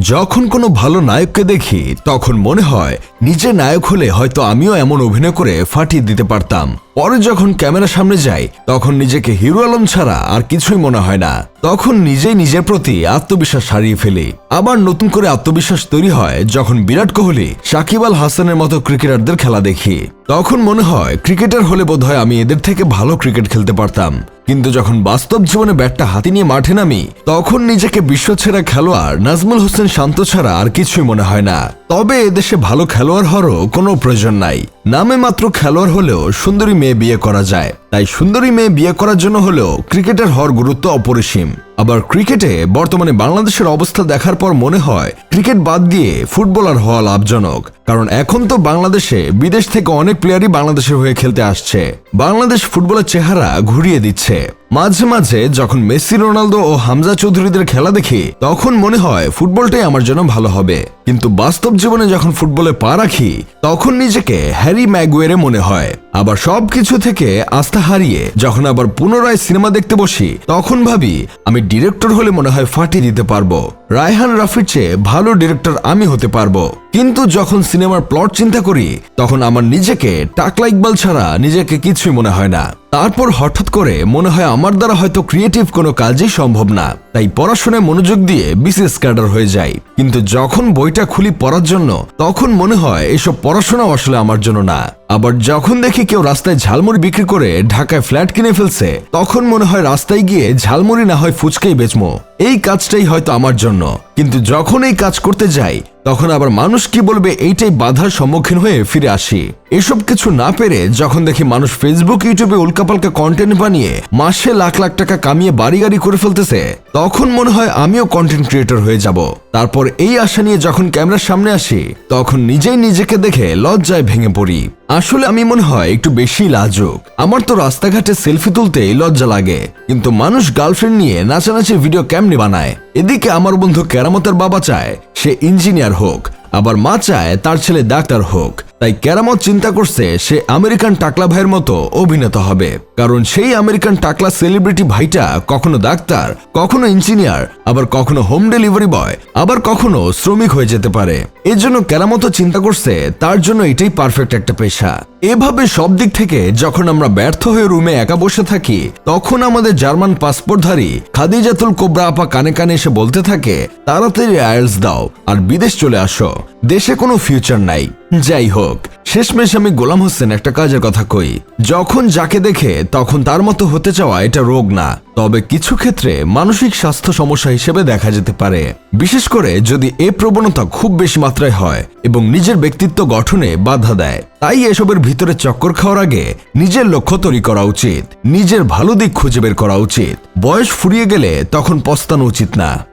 যখন কোনো ভালো নায়ককে দেখি, তখন মনে হয় নিজে নায়ক হলে হয়তো আমিও এমন অভিনয় করে ফাটিয়ে দিতে পারতাম। পরে যখন ক্যামেরার সামনে যাই, তখন নিজেকে হিরো আলম ছাড়া আর কিছুই মনে হয় না। তখন নিজেই নিজের প্রতি আত্মবিশ্বাস হারিয়ে ফেলি। আবার নতুন করে আত্মবিশ্বাস তৈরি হয় যখন বিরাট কোহলি, সাকিব আল হাসানের মতো ক্রিকেটারদের খেলা দেখি। তখন মনে হয় ক্রিকেটার হলে বোধহয় আমি এদের থেকে ভালো ক্রিকেট খেলতে পারতাম। কিন্তু যখন বাস্তব জীবনে ব্যাটটা হাতি নিয়ে মাঠে নামি, তখন নিজেকে বিশ্বছেরা খেলোয়াড় নাজমুল হোসেন শান্ত ছাড়া আর কিছুই মনে হয় না। তবে এদেশে ভালো খেলোয়াড় হওয়ারও কোনো প্রয়োজন নাই। নামে মাত্র খেলোয়াড় হলেও সুন্দরী মেয়ে বিয়ে করা যায়। তাই সুন্দরী মেয়ে বিয়ে করার জন্য হলেও ক্রিকেটের হওয়ার গুরুত্ব অপরিসীম। আবার ক্রিকেটে বর্তমানে বাংলাদেশের অবস্থা দেখার পর মনে হয়, ক্রিকেট বাদ দিয়ে ফুটবলার হওয়া লাভজনক। কারণ এখন তো বাংলাদেশে বিদেশ থেকে অনেক প্লেয়ারই বাংলাদেশের হয়ে খেলতে আসছে। বাংলাদেশ ফুটবলের চেহারা ঘুরিয়ে দিচ্ছে। মাঝে মাঝে যখন মেসি, রোনালদো ও হামজা চৌধুরীদের খেলা দেখি, তখন মনে হয় ফুটবলটাই আমার জন্য ভালো হবে। কিন্তু বাস্তব জীবনে যখন ফুটবলে পা রাখি, তখন নিজেকে হ্যারি ম্যাগুয়েরে মনে হয়। আবার সবকিছু থেকে আস্থা হারিয়ে যখন আবার পুনরায় সিনেমা দেখতে বসি, তখন ভাবি, আমি ডিরেক্টর হলে মনে হয় ফাটিয়ে দিতে পারব। রায়হান রাফির চেয়ে ভালো ডিরেক্টর আমি হতে পারব। কিন্তু যখন সিনেমার প্লট চিন্তা করি, তখন আমার নিজেকে টাকলা ইকবাল ছাড়া নিজেকে কিছুই মনে হয় না। তারপর হঠাৎ করে মনে হয় আমার দ্বারা হয়তো ক্রিয়েটিভ কোনো কাজই সম্ভব না। তাই পড়াশোনায় মনোযোগ দিয়ে বিসিএস ক্যাডার হয়ে যাই। কিন্তু যখন বইটা খুলি পড়ার জন্য, তখন মনে হয় এসব পড়াশোনাও আসলে আমার জন্য না। আবার যখন দেখি কেউ রাস্তায় ঝালমুড়ি বিক্রি করে ঢাকায় ফ্ল্যাট কিনে ফেলছে, তখন মনে হয় রাস্তায় গিয়ে ঝালমুড়ি না হয় ফুচকাই বেচমো। এই কাজটাই হয়তো আমার জন্য। কিন্তু যখন এই কাজ করতে যাই, তখন আবার মানুষ কি বলবে এইটাই বাধার সম্মুখীন হয়ে ফিরে আসি। এসব কিছু না পেরে যখন দেখি মানুষ ফেসবুক ইউটিউবে উল্কাপাল্কা কন্টেন্ট বানিয়ে মাসে লাখ লাখ টাকা কামিয়ে বাড়ি গাড়ি করে ফেলতেছে, তখন মনে হয় আমিও কন্টেন্ট ক্রিয়েটর হয়ে যাব। তারপর এই আশা নিয়ে যখন ক্যামেরার সামনে আসি, তখন নিজেই নিজেকে দেখে লজ্জায় ভেঙে পড়ি। আসলে আমি মনে হয় একটু বেশি লাজুক। আমার তো রাস্তাঘাটে সেলফি তুলতেই লজ্জা লাগে, কিন্তু মানুষ গার্লফ্রেন্ড নিয়ে নাচানাচি ভিডিও কেমনি বানায়? এদিকে আমার বন্ধু কেরামতের বাবা চায় সে ইঞ্জিনিয়ার হোক, আবার মা চায় তার ছেলে ডাক্তার হোক। তাই ক্যারামত চিন্তা করছে সে আমেরিকান টাকলা ভাইয়ের মতো অভিনেতা হবে। কারণ সেই আমেরিকান টাকলা সেলিব্রিটি ভাইটা কখনো ডাক্তার, কখনো ইঞ্জিনিয়ার, আবার কখনো হোম ডেলিভারি বয়, আবার কখনো শ্রমিক হয়ে যেতে পারে। এর জন্য কেরামত চিন্তা করছে, তার জন্য এটাই পারফেক্ট একটা পেশা। এভাবে সব দিক থেকে যখন আমরা ব্যর্থ হয়ে রুমে একা বসে থাকি, তখন আমাদের জার্মান পাসপোর্টধারী খাদিজাতুল কোবরা আপা কানে কানে এসে বলতে থাকে, তাড়াতাড়ি আয়ার্স দাও, আর বিদেশ চলে আসো। দেশে কোনো ফিউচার নাই। যাই হোক, শেষমেশ আমি গোলাম হোসেন একটা কাজের কথা কই। যখন যাকে দেখে, তখন তার মতো হতে চাওয়া এটা রোগ না। তবে কিছু ক্ষেত্রে মানসিক স্বাস্থ্য সমস্যা হিসেবে দেখা যেতে পারে। বিশেষ করে যদি এ প্রবণতা খুব বেশি মাত্রায় হয় এবং নিজের ব্যক্তিত্ব গঠনে বাধা দেয়, তাই এসবের ভিতরে চক্কর খাওয়ার আগে নিজের লক্ষ্য তৈরি করা উচিত। নিজের ভালো দিক খুঁজে বের করা উচিত। বয়স ফুরিয়ে গেলে তখন পস্তানো উচিত না।